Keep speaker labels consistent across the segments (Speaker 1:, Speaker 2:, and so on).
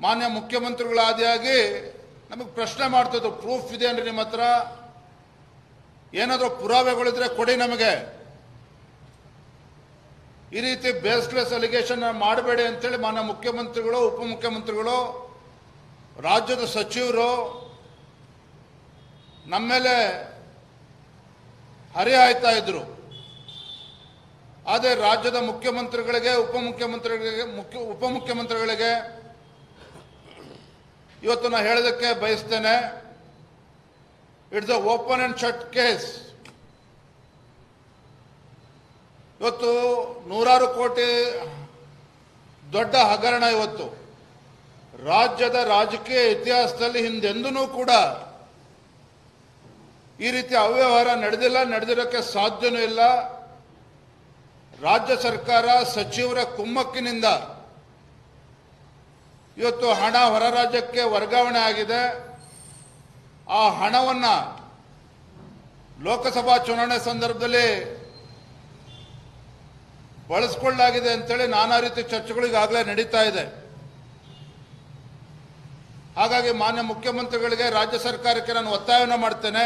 Speaker 1: ಮಾನ್ಯ ಮುಖ್ಯಮಂತ್ರಿಗಳಾದಿಯಾಗಿ ನಮಗೆ ಪ್ರಶ್ನೆ ಮಾಡ್ತಿದ್ರು, ಪ್ರೂಫ್ ಇದೆ ಅಂದ್ರೆ ನಿಮ್ಮ ಹತ್ರ? ಏನಾದರೂ ಪುರಾವೆಗಳಿದ್ರೆ ಕೊಡಿ ನಮಗೆ. ಈ ರೀತಿ ಬೇಸ್ಲೆಸ್ ಅಲಿಗೇಷನ್ ಮಾಡಬೇಡಿ ಅಂತೇಳಿ ಮಾನ್ಯ ಮುಖ್ಯಮಂತ್ರಿಗಳು, ಉಪಮುಖ್ಯಮಂತ್ರಿಗಳು, ರಾಜ್ಯದ ಸಚಿವರು, ನಮ್ಮ ಮೇಲೆ ಹರಿಹಾಯ್ತಾ ಇದ್ರು. ಆದರೆ ರಾಜ್ಯದ ಮುಖ್ಯಮಂತ್ರಿಗಳಿಗೆ ಉಪಮುಖ್ಯಮಂತ್ರಿಗಳಿಗೆ ಮುಖ್ಯ, ಉಪಮುಖ್ಯಮಂತ್ರಿಗಳಿಗೆ ಇವತ್ತು ನಾನು ಹೇಳೋದಕ್ಕೆ ಬಯಸ್ತೇನೆ it's uh open and shut case ಇವತ್ತು ನೂರಾರು ಕೋಟಿ ದೊಡ್ಡ ಹಗರಣ ಇವತ್ತು. ರಾಜ್ಯದ ರಾಜಕೀಯ ಇತಿಹಾಸದಲ್ಲಿ ಹಿಂದೆಂದೂ ಕೂಡ ಈ ರೀತಿ ಅವ್ಯವಹಾರ ನಡೆದಿಲ್ಲ ನಡೆದಿರೋಕ್ಕೆ ಸಾಧ್ಯನೂ ಇಲ್ಲ. ರಾಜ್ಯ ಸರ್ಕಾರ ಸಚಿವರ ಕುಮ್ಮಕ್ಕಿನಿಂದ ಇವತ್ತು ಹಣ ಹೊರ ರಾಜ್ಯಕ್ಕೆ ವರ್ಗಾವಣೆ ಆಗಿದೆ. ಆ ಹಣವನ್ನು ಲೋಕಸಭಾ ಚುನಾವಣೆ ಸಂದರ್ಭದಲ್ಲಿ ಬಳಸ್ಕೊಳ್ಳಲಾಗಿದೆ ಅಂತೇಳಿ ನಾನಾ ರೀತಿ ಚರ್ಚೆಗಳು ಈಗಾಗಲೇ ನಡೀತಾ ಇದೆ. ಹಾಗಾಗಿ ಮಾನ್ಯ ಮುಖ್ಯಮಂತ್ರಿಗಳಿಗೆ ರಾಜ್ಯ ಸರ್ಕಾರಕ್ಕೆ ನಾನು ಒತ್ತಾಯವನ್ನು ಮಾಡ್ತೇನೆ.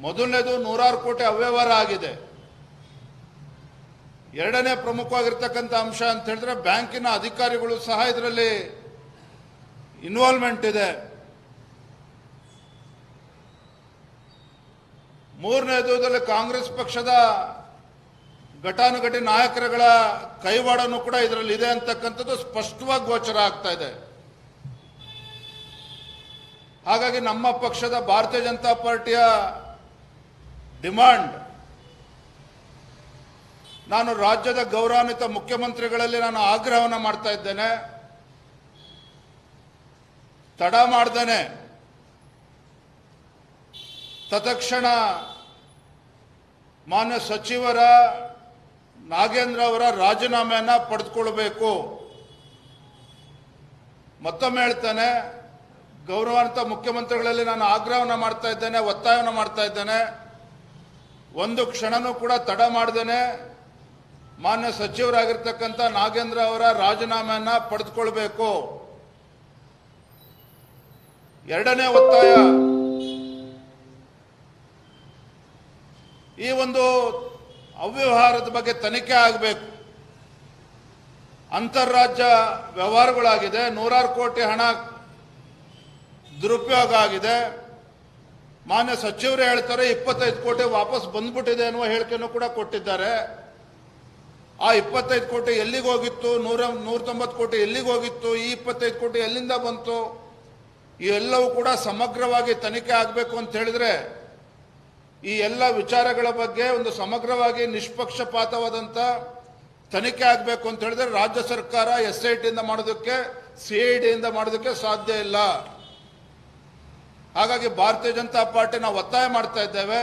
Speaker 1: ಮೊದಲನೇದು ನೂರಾರು ಕೋಟಿ ಅವ್ಯವಹಾರ ಆಗಿದೆ. ಎರಡನೇ ಪ್ರಮುಖವಾಗಿರ್ತಕ್ಕಂಥ ಅಂಶ ಅಂತ ಹೇಳಿದ್ರೆ ಬ್ಯಾಂಕಿನ ಅಧಿಕಾರಿಗಳು ಸಹ ಇದರಲ್ಲಿ ಇನ್ವಾಲ್ವ್ಮೆಂಟ್ ಇದೆ. ಮೂರನೇ ಇದರಲ್ಲಿ ಕಾಂಗ್ರೆಸ್ ಪಕ್ಷದ ಘಟಾನುಘಟಿ ನಾಯಕರುಗಳ ಕೈವಾಡನು ಕೂಡ ಇದರಲ್ಲಿ ಇದೆ ಅಂತಕ್ಕಂಥದ್ದು ಸ್ಪಷ್ಟವಾಗಿ ಗೋಚರ ಆಗ್ತಾ ಇದೆ. ಹಾಗಾಗಿ ನಮ್ಮ ಪಕ್ಷದ ಭಾರತೀಯ ಜನತಾ ಪಾರ್ಟಿಯ ಡಿಮಾಂಡ್ ನಾನು ರಾಜ್ಯದ ಗೌರವಾನ್ವಿತ ಮುಖ್ಯಮಂತ್ರಿಗಳಲ್ಲಿ ನಾನು ಆಗ್ರಹವನ್ನು ಮಾಡ್ತಾ ಇದ್ದೇನೆ. ತಡ ಮಾಡ್ದೇನೆ. ತತ್ಕ್ಷಣ ಮಾನ್ಯ ಸಚಿವರ, ನಾಗೇಂದ್ರ ಅವರ ರಾಜೀನಾಮೆಯನ್ನು ಪಡೆದುಕೊಳ್ಬೇಕು. ಮತ್ತೊಮ್ಮೆ ಹೇಳ್ತೇನೆ, ಗೌರವಾನ್ವಿತ ಮುಖ್ಯಮಂತ್ರಿಗಳಲ್ಲಿ ನಾನು ಆಗ್ರಹವನ್ನು ಮಾಡ್ತಾ ಇದ್ದೇನೆ, ಒತ್ತಾಯವನ್ನು ಮಾಡ್ತಾ ಇದ್ದೇನೆ. ಒಂದು ಕ್ಷಣನೂ ಕೂಡ ತಡ ಮಾಡ್ದೇನೆ. ಮಾನ್ಯ ಸಚಿವರಾಗಿರ್ತಕ್ಕಂಥ ನಾಗೇಂದ್ರ ಅವರ ರಾಜೀನಾಮೆಯನ್ನ ಪಡೆದುಕೊಳ್ಬೇಕು. ಎರಡನೇ ಒತ್ತಾಯ. ಈ ಒಂದು ಅವ್ಯವಹಾರದ ಬಗ್ಗೆ ತನಿಖೆ ಆಗಬೇಕು. ಅಂತಾರಾಜ್ಯ ವ್ಯವಹಾರಗಳಾಗಿದೆ, ನೂರಾರು ಕೋಟಿ ಹಣ ದುರುಪಯೋಗ ಆಗಿದೆ. ಮಾನ್ಯ ಸಚಿವರು ಹೇಳ್ತಾರೆ, ಇಪ್ಪತ್ತೈದು ಕೋಟಿ ವಾಪಸ್ ಬಂದ್ಬಿಟ್ಟಿದೆ ಅನ್ನುವ ಹೇಳಿಕೆಯನ್ನು ಕೂಡ ಕೊಟ್ಟಿದ್ದಾರೆ. ಆ ಇಪ್ಪತ್ತೈದು ಕೋಟಿ ಎಲ್ಲಿಗೆ ಹೋಗಿತ್ತು? ನೂರ ನೂರ ತೊಂಬತ್ತು ಕೋಟಿ ಎಲ್ಲಿಗೆ ಹೋಗಿತ್ತು? ಈ ಇಪ್ಪತ್ತೈದು ಕೋಟಿ ಎಲ್ಲಿಂದ ಬಂತು? ಇವೆಲ್ಲವೂ ಕೂಡ ಸಮಗ್ರವಾಗಿ ತನಿಖೆ ಆಗಬೇಕು ಅಂತ ಹೇಳಿದ್ರೆ, ಈ ಎಲ್ಲ ವಿಚಾರಗಳ ಬಗ್ಗೆ ಒಂದು ಸಮಗ್ರವಾಗಿ ನಿಷ್ಪಕ್ಷಪಾತವಾದಂಥ ತನಿಖೆ ಆಗಬೇಕು ಅಂತ ಹೇಳಿದ್ರೆ, ರಾಜ್ಯ ಸರ್ಕಾರ ಎಸ್ ಐ ಟಿಯಿಂದ ಮಾಡೋದಕ್ಕೆ, ಸಿ ಐ ಡಿಯಿಂದ ಮಾಡೋದಕ್ಕೆ ಸಾಧ್ಯ ಇಲ್ಲ. ಹಾಗಾಗಿ ಭಾರತೀಯ ಜನತಾ ಪಾರ್ಟಿ ನಾವು ಒತ್ತಾಯ ಮಾಡ್ತಾ ಇದ್ದೇವೆ.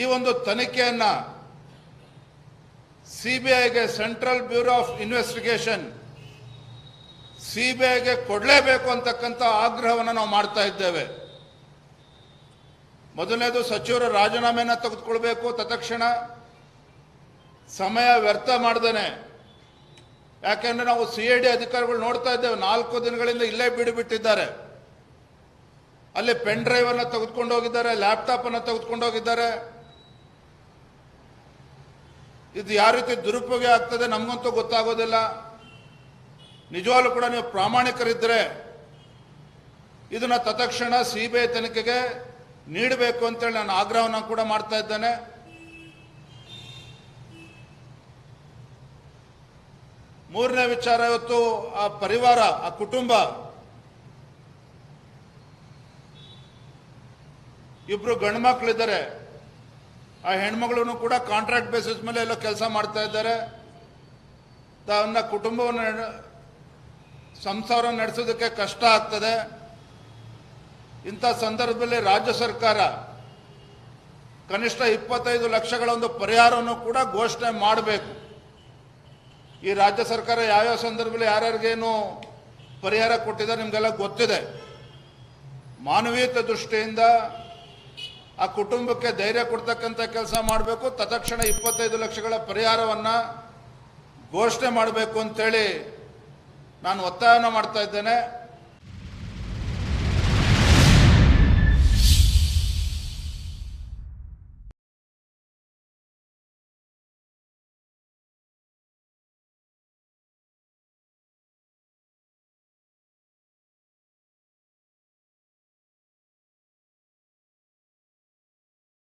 Speaker 1: ಈ ಒಂದು ತನಿಖೆಯನ್ನ ಸಿಬಿಐಗೆ ಸೆಂಟ್ರಲ್ ಬ್ಯೂರೋ ಆಫ್ ಇನ್ವೆಸ್ಟಿಗೇಷನ್ ಸಿಬಿಐಗೆ ಕೊಡಲೇಬೇಕು ಅಂತಕ್ಕಂಥ ಆಗ್ರಹವನ್ನು ನಾವು ಮಾಡ್ತಾ ಇದ್ದೇವೆ. ಮೊದಲನೇದು ಸಚಿವರ ರಾಜೀನಾಮೆನ ತೆಗೆದುಕೊಳ್ಬೇಕು, ತತ್ಕ್ಷಣ ಸಮಯ ವ್ಯರ್ಥ ಮಾಡ್ದೇನೆ. ಯಾಕೆಂದ್ರೆ ನಾವು ಸಿ ಐ ಡಿ ಅಧಿಕಾರಿಗಳು ನೋಡ್ತಾ ಇದ್ದೇವೆ, ನಾಲ್ಕು ದಿನಗಳಿಂದ ಇಲ್ಲೇ ಬಿಟ್ಟಿದ್ದಾರೆ ಅಲ್ಲಿ ಪೆನ್ ಡ್ರೈವ್ ಅನ್ನ ತೆಗೆದುಕೊಂಡು ಹೋಗಿದ್ದಾರೆ ಲ್ಯಾಪ್ಟಾಪ್ ಅನ್ನ ತೆಗೆದುಕೊಂಡು ಹೋಗಿದ್ದಾರೆ. ಇದು ಯಾವ ರೀತಿ ದುರುಪಯೋಗ ಆಗ್ತದೆ ನಮಗಂತೂ ಗೊತ್ತಾಗೋದಿಲ್ಲ. ನಿಜವಾಗ್ಲೂ ಕೂಡ ನೀವು ಪ್ರಾಮಾಣಿಕರಿದ್ದರೆ ಇದನ್ನ ತತ್ಕ್ಷಣ ಸಿ ಬಿ ಐ ತನಿಖೆಗೆ ನೀಡಬೇಕು ಅಂತೇಳಿ ನಾನು ಆಗ್ರಹವನ್ನು ಕೂಡ ಮಾಡ್ತಾ ಇದ್ದೇನೆ. ಮೂರನೇ ವಿಚಾರ ಇವತ್ತು ಆ ಪರಿವಾರ, ಆ ಕುಟುಂಬ ಇಬ್ಬರು ಗಂಡು ಮಕ್ಕಳಿದ್ದಾರೆ ಆ ಹೆಣ್ಮಗಳು ಕೂಡ ಕಾಂಟ್ರಾಕ್ಟ್ ಬೇಸಿಸ್ ಮೇಲೆ ಎಲ್ಲ ಕೆಲಸ ಮಾಡ್ತಾ ಇದ್ದಾರೆ. ತನ್ನ ಕುಟುಂಬವನ್ನು ಸಂಸಾರ ನಡೆಸೋದಕ್ಕೆ ಕಷ್ಟ ಆಗ್ತದೆ. ಇಂಥ ಸಂದರ್ಭದಲ್ಲಿ ರಾಜ್ಯ ಸರ್ಕಾರ ಕನಿಷ್ಠ ಇಪ್ಪತ್ತೈದು ಲಕ್ಷಗಳ ಒಂದು ಪರಿಹಾರವನ್ನು ಕೂಡ ಘೋಷಣೆ ಮಾಡಬೇಕು. ಈ ರಾಜ್ಯ ಸರ್ಕಾರ ಯಾವ್ಯಾವ ಸಂದರ್ಭದಲ್ಲಿ ಯಾರ್ಯಾರಿಗೇನು ಪರಿಹಾರ ಕೊಟ್ಟಿದೆ ನಿಮಗೆಲ್ಲ ಗೊತ್ತಿದೆ. ಮಾನವೀಯತೆ ದೃಷ್ಟಿಯಿಂದ ಆ ಕುಟುಂಬಕ್ಕೆ ಧೈರ್ಯ ಕೊಡ್ತಕ್ಕಂಥ ಕೆಲಸ ಮಾಡಬೇಕು, ತತ್ಕ್ಷಣ ಇಪ್ಪತ್ತೈದು ಲಕ್ಷಗಳ ಪರಿಹಾರವನ್ನು ಘೋಷಣೆ ಮಾಡಬೇಕು ಅಂತೇಳಿ ನಾನು ಒತ್ತಾಯನ ಮಾಡ್ತಾ ಇದ್ದೇನೆ.